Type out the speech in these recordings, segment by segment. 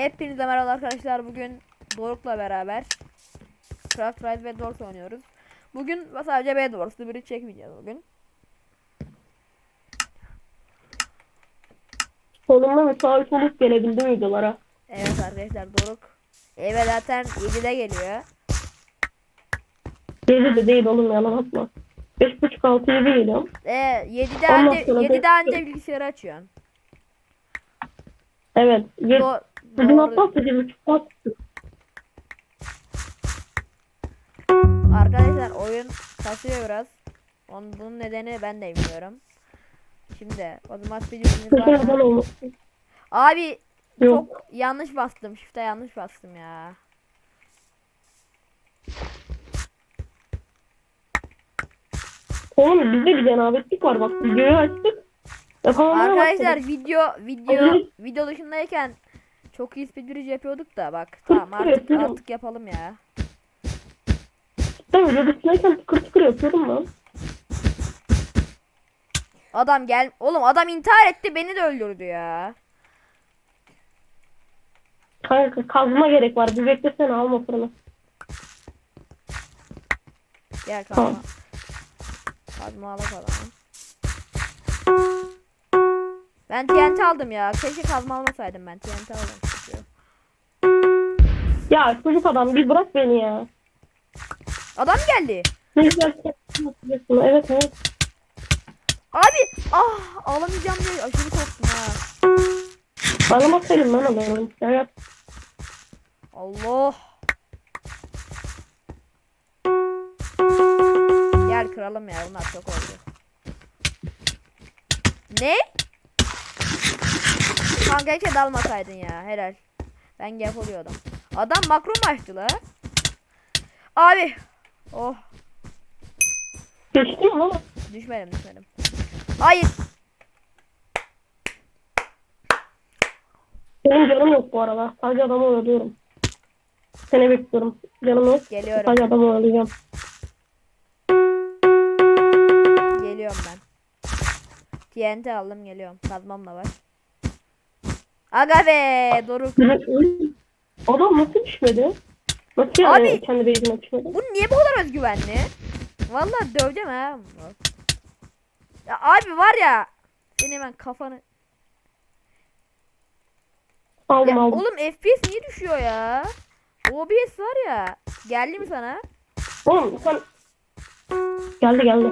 Hepinize merhaba arkadaşlar. Bugün Doruk'la beraber Craft Ride ve Dork oynuyoruz. Bugün sadece B Dork'lu biri çekmeyeceğiz bugün. Sonunda müsait olup gelebildim videolara. Evet arkadaşlar Doruk eve zaten 7'de geliyor. Gece de değil oğlum yalan atma. Beş buçuk altı gibi geliyorum. E 7'de Ondan anca, sonra da- 7'de anca bilgisayarı açıyorsun. Evet. Do Sekiz buçuk saat tuttuk. Arkadaşlar oyun kasıyor biraz. Onun bunun nedeni ben de bilmiyorum. Şimdi o zaman speedrun'imiz var mı? Abi Yok. çok yanlış bastım. Shift'e yanlış bastım ya. Oğlum bizde bir cenabetlik var bak videoyu açtık. Arkadaşlar video video video dışındayken çok iyi speedrun yapıyorduk da bak tamam artık yapıyorum. artık yapalım ya. Ben tıkır tıkır yapıyorum lan. Adam gel oğlum adam intihar etti beni de öldürdü ya. Kanka kazma gerek var. Bir beklesene alma fırını. Gel kazma. Tamam. Kazma al falan. Ben TNT aldım ya. Keşke kazma almasaydım ben. TNT aldım. Ya çocuk adam bir bırak beni ya. Adam geldi. Ne güzel yapıyorsun. Evet evet. Abi ah alamayacağım diye aşırı korktum ha. Anlamasaydım lan adamı. Evet. Allah. Gel kıralım ya bunlar çok oldu. Ne? Kanka hiç dalmasaydın ya helal. Ben yapıyordum. Adam makro mu açtı la? Abi. Oh mi lan? düşmedim düşmedim. Hayır. Benim canım yok bu arada. Sadece adamı oyalıyorum. Seni bekliyorum. Canım yok. Geliyorum. Sadece adamı oyalayacağım. Geliyorum ben. TNT aldım geliyorum. Kazmam da var. Aga be Doruk. Adam nasıl düşmedi? Nasıl yani Abi- kendi base'ine düşmedi? Bu niye bu kadar özgüvenli? Vallahi döveceğim ha. Ya abi var ya. Senin ben kafanı. Aldım Ya aldım. oğlum FPS niye düşüyor ya? OBS var ya. Geldi mi sana? Oğlum sen... Geldi geldi.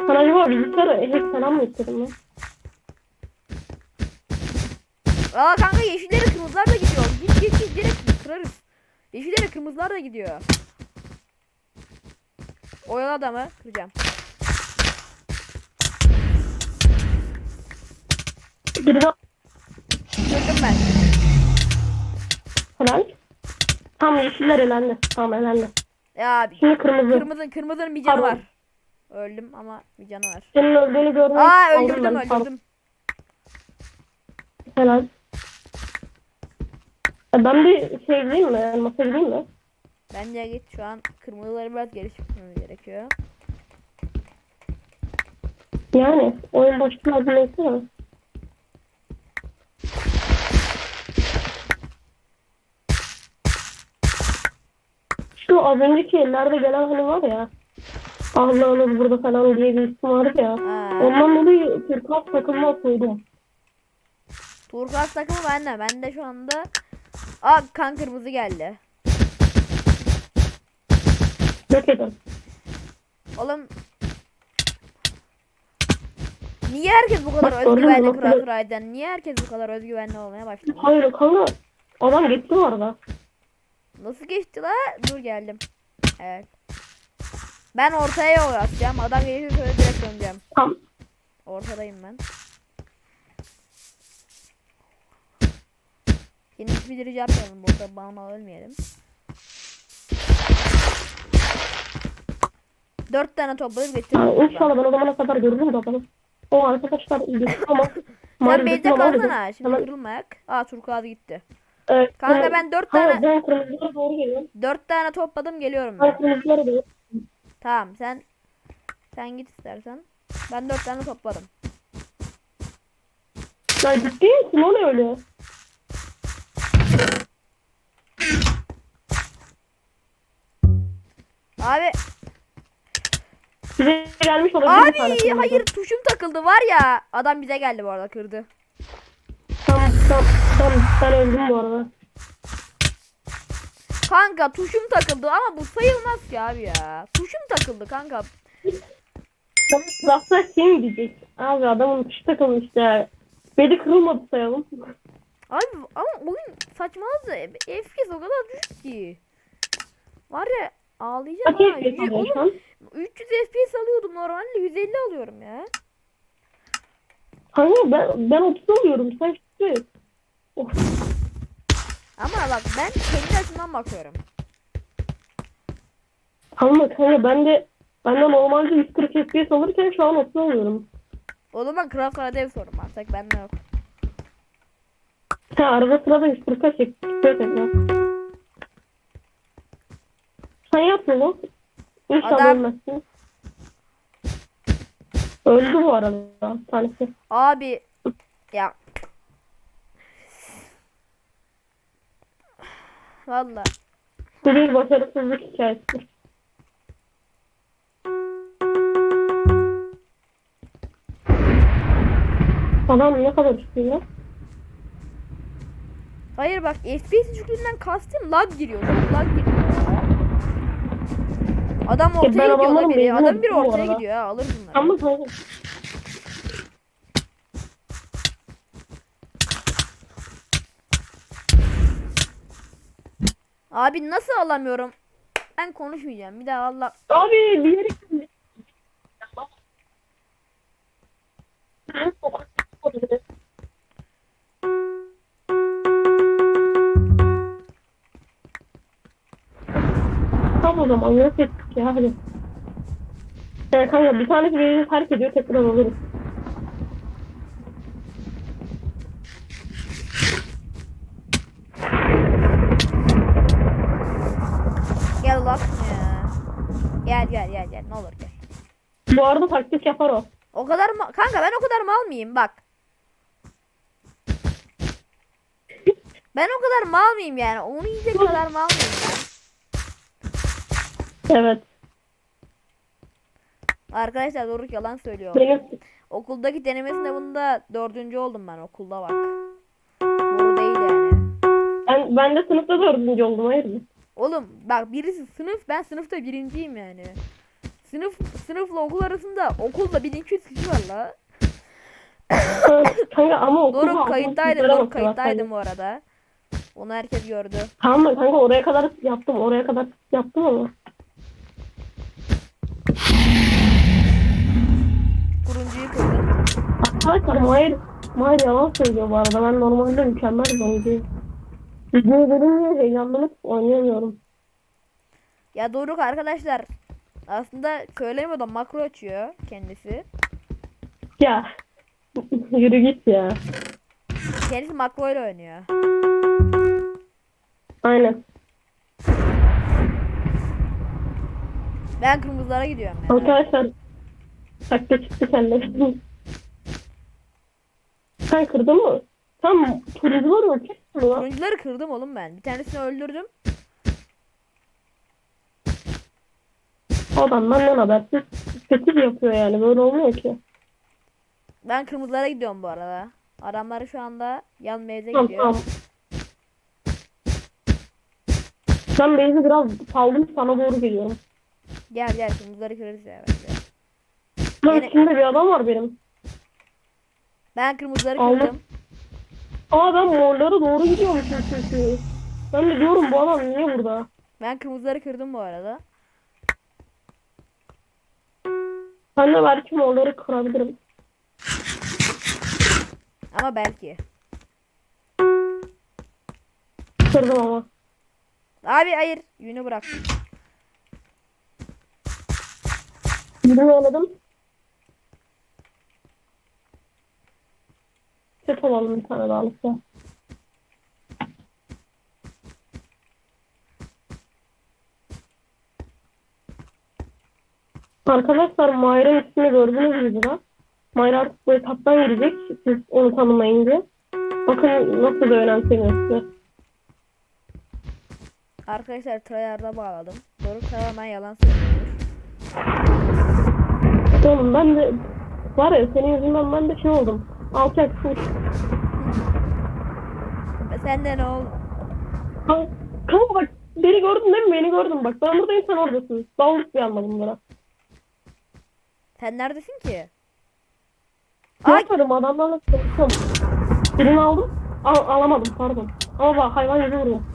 Sen acaba bilgisayarı hack falan mı istedin lan? Aa kanka yeşilleri kırmızılar da gidiyor. Git git git direkt kırarız. Yeşilleri kırmızılar da gidiyor. Oyalı adamı kıracağım. Kırdım ben. helal. Tam yeşiller elendi. Tamam elendi. Ya abi. Şimdi kırmızı. Kırmızının kırmızının bir canı Pardon. var. Öldüm ama bir canı var. Senin öldüğünü görmek Aa öldürdüm öldürdüm. Helal. Ben bir şey gideyim mi? Elmas'a gideyim mi? Bence git şu an kırmızıları biraz geri çıkmamız gerekiyor. Yani oyun başına neyse ya. Şu az önceki ellerde gelen hani var ya. Allah'ınız burada falan diye bir isim vardı ya. Ha. Ondan dolayı Türk takımına koydum. Turkuaz takımı bende. Bende şu anda Aa kan kırmızı geldi. Oğlum Niye herkes bu kadar Bak, özgüvenli Craft Ride'den? Niye herkes bu kadar özgüvenli olmaya başladı? Hayır kanka. Adam gitti bu arada. Nasıl geçti la? Dur geldim. Evet. Ben ortaya yol atacağım. Adam gelirse şöyle direkt döneceğim. Tam. Ortadayım ben. Yine hiçbir dirici yapmayalım burada bağıma ölmeyelim. Dört tane. Yani burada. inşallah ben o zamana kadar görürüm de adamı. O arkadaşlar iyi ama. Sen base'de maalesef. kalsana. Şimdi Hemen- kırılmayak. Aa turkuaz gitti. Evet, Kanka evet. ben dört Hayır tane ben kırmızılara doğru geliyorum. dört tane topladım geliyorum Ben ben. kırmızılara doğru. Tamam sen sen git istersen. Ben dört tane topladım. Ya ciddi misin o ne öyle? Abi Bize gelmiş olabilir abi hayır tuşum takıldı var ya. Adam bize geldi bu arada kırdı. Tamam tamam tamam ben öldüm bu arada. Kanka tuşum takıldı ama bu sayılmaz ki abi ya. Tuşum takıldı kanka. Tamam lafta şey mi diyecek? Abi adamın tuşu takılmış ya. Bedi kırılmadı sayalım. Abi ama oyun saçmaladı. FPS o kadar düşük ki. Var ya ağlayacağım Kaç ha. FPS Oğlum an? 300 FPS alıyordum normalde 150 alıyorum ya. Kanka ben, ben 30 alıyorum. Sen şu Of. Ama bak ben kendi açımdan bakıyorum. Kanka kanka ben de ben de normalde 140 FPS alırken şu an 30 alıyorum. O zaman Craft Radev sorun var. Tek bende yok. Ha arada sırada 140'a çıkıyor tekrar. Sen yapma lan. İnşallah Adam- ölmezsin. Öldü bu arada tanesi. Abi ya. Valla. Bu bir başarısızlık hikayesi. Adam ne kadar çıkıyor? Hayır bak FPS düşüklüğünden kastım lag giriyor. Lag giriyor. Adam ortaya ben gidiyor la adamların biri. Adam bu ortaya gidiyor ya alır bunları. Ama kanka Abi nasıl alamıyorum? Ben konuşmayacağım. Bir daha Allah. Abi bir yere Tamam o zaman ettik ya hadi. Yani kanka bir tanesi beni terk ediyor tekrar alırız. Gel lan ya. Gel gel gel gel ne olur gel. Bu arada taktik yapar o. O kadar ma- kanka ben o kadar mal mıyım bak. Ben o kadar mal mıyım yani? Onu yiyecek kadar mal mıyım? Evet. Arkadaşlar Doruk yalan söylüyor. Benim Okuldaki deneme sınavında dördüncü oldum ben okulda bak. Doğru değil yani. ben, ben de sınıfta dördüncü oldum hayır mı? Oğlum bak birisi sınıf ben sınıfta birinciyim yani. Sınıf sınıfla okul arasında okulda 1200 kişi var la. kanka ama okulda Doruk kayıttaydım Doruk kayıttaydım bu arada. Onu herkes gördü. Tamam mı kanka oraya kadar yaptım oraya kadar yaptım ama. Arkadaşlar Mahir, Mahir yalan söylüyor bu arada. Ben normalde mükemmel bir oyuncuyum. Videoyu görünce heyecanlanıp oynayamıyorum. Ya Doruk arkadaşlar aslında söylemiyor da makro açıyor kendisi. Ya yürü git ya. Kendisi makro ile oynuyor. Aynen. Ben kırmızılara gidiyorum yani. Arkadaşlar takta çıktı kendileri. Sen kırdın mı? Tam turuncular yok. Kim lan? Turuncuları kırdım oğlum ben. Bir tanesini öldürdüm. Adam benden habersiz sekiz yapıyor yani böyle olmuyor ki. Ben kırmızılara gidiyorum bu arada. Adamlar şu anda yan mevze Tamam gidiyor. tamam. Ben Beyzi biraz saldım sana doğru geliyorum. Gel gel kırmızıları kırarız ya bence. Lan Yine- içimde bir adam var benim. Ben kırmızıları kırdım. Aa ben morlara doğru gidiyormuşum çünkü. Ben de diyorum bu adam niye burada? Ben kırmızıları kırdım bu arada. Ben de belki morları kırabilirim. Ama belki. Kırdım ama. Abi hayır. Yünü bıraktım. Birini oynadım. Set olalım bir tane daha lütfen. Arkadaşlar Mayra ismini gördünüz mü burada? Mayra artık bu etaptan girecek. Siz onu tanımayınca. Bakın nasıl da önemsemiyor. Arkadaşlar tryhard'a bağladım. Doruk tamamen yalan söylüyor. Oğlum ben de var ya senin yüzünden ben de şey oldum. Alçak suç. Ve Sende ne oldu? Kanka kanka bak beni gördün değil mi? Beni gördün bak. Ben buradayım sen oradasın. Davul bir almadım bunlara. Sen neredesin ki? Ne Ay! yaparım adamlarla konuşuyorum. Birini aldım. Al, alamadım pardon. Ama bak hayvan gibi vurdum.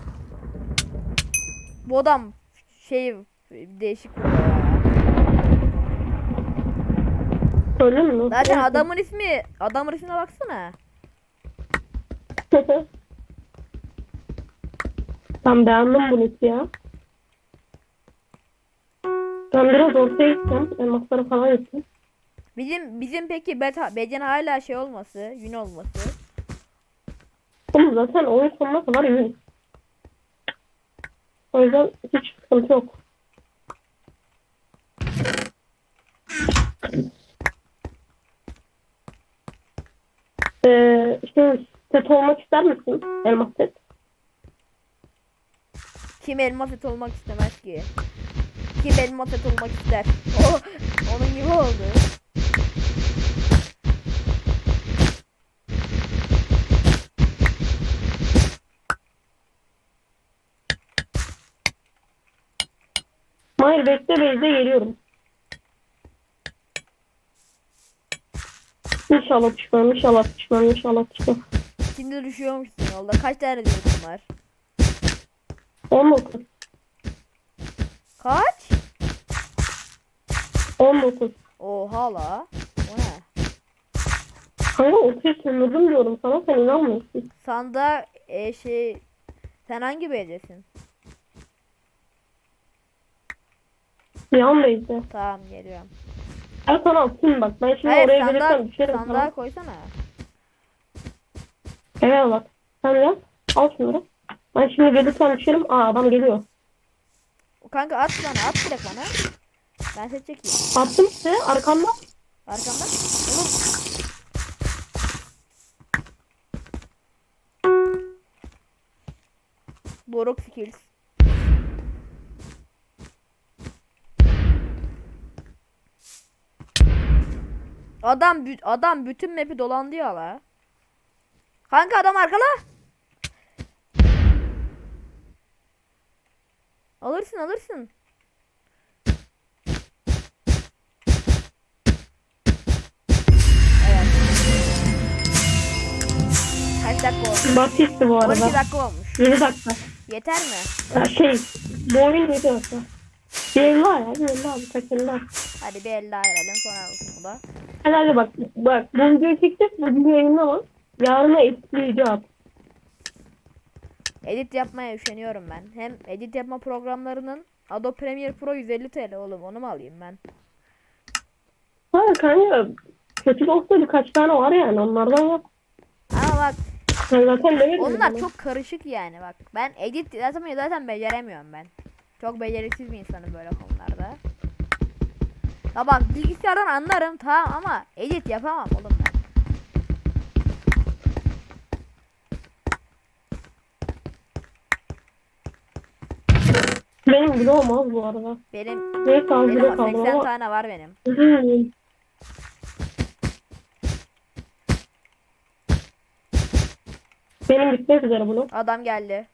Bu adam şey değişik vuruyor Söyledin mi? Zaten adamın ismi adamın ismine baksana. ben beğendim bunu ya. Ben biraz ortaya gideceğim. Elmaslara falan gideceğim. Bizim bizim peki beta becen hala şey olması, yün olması. Oğlum zaten oyun sonuna kadar iyi. O yüzden hiç sıkıntı yok. Ee, işte set olmak ister misin? Elmas set. Kim elma set olmak istemez ki? Kim elma set olmak ister? O onun gibi oldu. Hayır bekle bekle geliyorum. İnşallah düşmem, inşallah düşmem, inşallah düşmem. Şimdi düşüyormuşsun yolda. Kaç tane diyorsun var? 19. Kaç? 19. Oha la. O ne? Kanka ortaya sömürdüm diyorum sana sen inanmıyorsun. Sanda e, şey sen hangi becesin? Yan beyzi. Tamam geliyorum. Ben sana atayım bak. Ben şimdi Hayır oraya sandığa, gelirsem düşerim sandığa sana. koysana. Evet bak. Sen gel. Al şunları. Ben şimdi gelirsem düşerim. Aa adam geliyor. Kanka at bana at direkt bana. Ben set çekeyim. Attım işte arkamda. Arkamda. Oğlum. Doruk skills. Adam adam bütün map'i dolandı ya la. Kanka adam arkala. Alırsın alırsın. Evet. Kaç dakika? Batisti bu 12 arada. dakika olmuş. 7 dakika. Yeter mi? Ya şey. Bu oyun 7 dakika. Bir elli ya. Bir elli abi. Kaç elli. Hadi bir el daha verelim sonra bu da. Hadi bak. Bak. Bu videoyu çekeceğiz. Bu videoyu yayınlama. Yarına at. Edit yapmaya üşeniyorum ben. Hem edit yapma programlarının Adobe Premiere Pro 150 TL oğlum onu mu alayım ben? Hayır kanka. Kötü olsa birkaç tane var yani. Onlardan yap. Ama bak zaten onlar çok karışık yani bak. Ben edit zaten zaten beceremiyorum ben. Çok beceriksiz bir insanım böyle konularda. Ya bak bilgisayardan anlarım tamam ama edit yapamam oğlum ben. Benim bile olmaz bu arada. Benim Neyse az benim bile bak kaldı 80 ama. tane var benim. Benim bitmek üzere bunu. Adam geldi.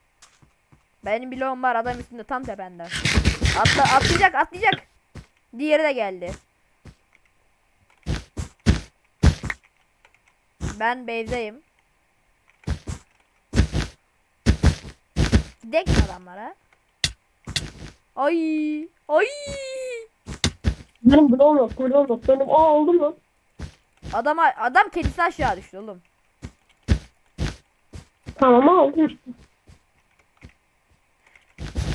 Benim bloğum var adam üstünde tam tepende. Atla atlayacak atlayacak. Diğeri de geldi. Ben base'deyim. Gidek adamlara? Ay ay. Benim bloğum yok, bloğum yok. Benim aa oldu mu? Adam adam kedisi aşağı düştü oğlum. Tamam aldım işte.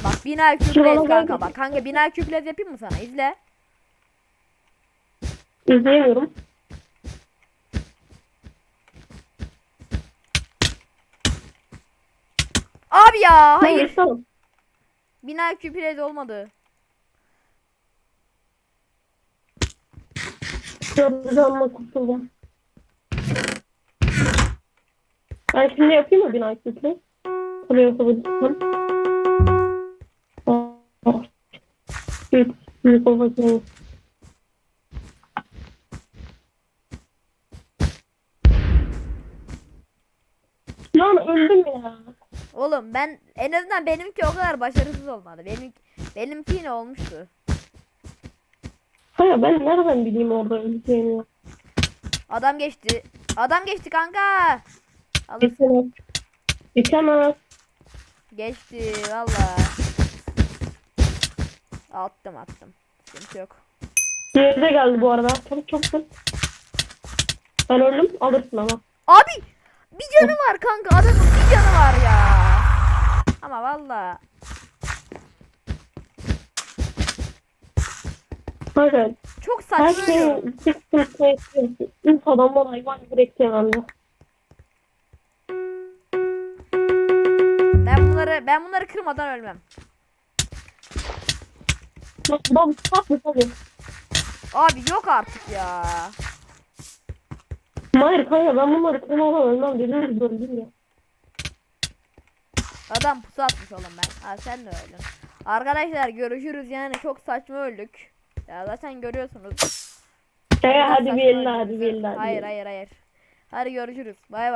Bak küples gel kanka bak kanka bina küples yapayım mı sana izle. İzleyemiyorum. Abi ya Hayır. hayır. Tamam. Bina küples olmadı. Yapacağımla kurtuldum. Ben şimdi yapayım mı binayı sürekli? Buraya yapabilirsem. Büyük babacığım. Lan öldüm ya. Oğlum ben en azından benimki o kadar başarısız olmadı. Benim benimki yine olmuştu. Hayır ben nereden bileyim orada öleceğini. Adam geçti. Adam geçti kanka. Geçemez. Geçemez. Geçti valla. Attım attım. Sıkıntı yok. Diğeri de geldi bu arada. Çabuk çabuk. Ben öldüm alırsın ama. Abi bir canı var kanka. Adamın bir canı var ya. Ama valla. Hayır. Çok Her saçma. şeyi tek sınıfta yapıyorsun. İlk adamdan hayvan bekliyor bende. Ben bunları ben bunları kırmadan ölmem. Bak bak tabii. Abi yok artık ya. Hayır kanka ben bunları kırmadan ölmem dediğim gibi öldüm ya. Adam pusu atmış oğlum ben. Ha sen de öldün. Arkadaşlar görüşürüz yani çok saçma öldük. Ya zaten görüyorsunuz. Şey Çok hadi bir öldük. hadi bir bir Hayır hayır hayır. Hadi görüşürüz. Bay bay.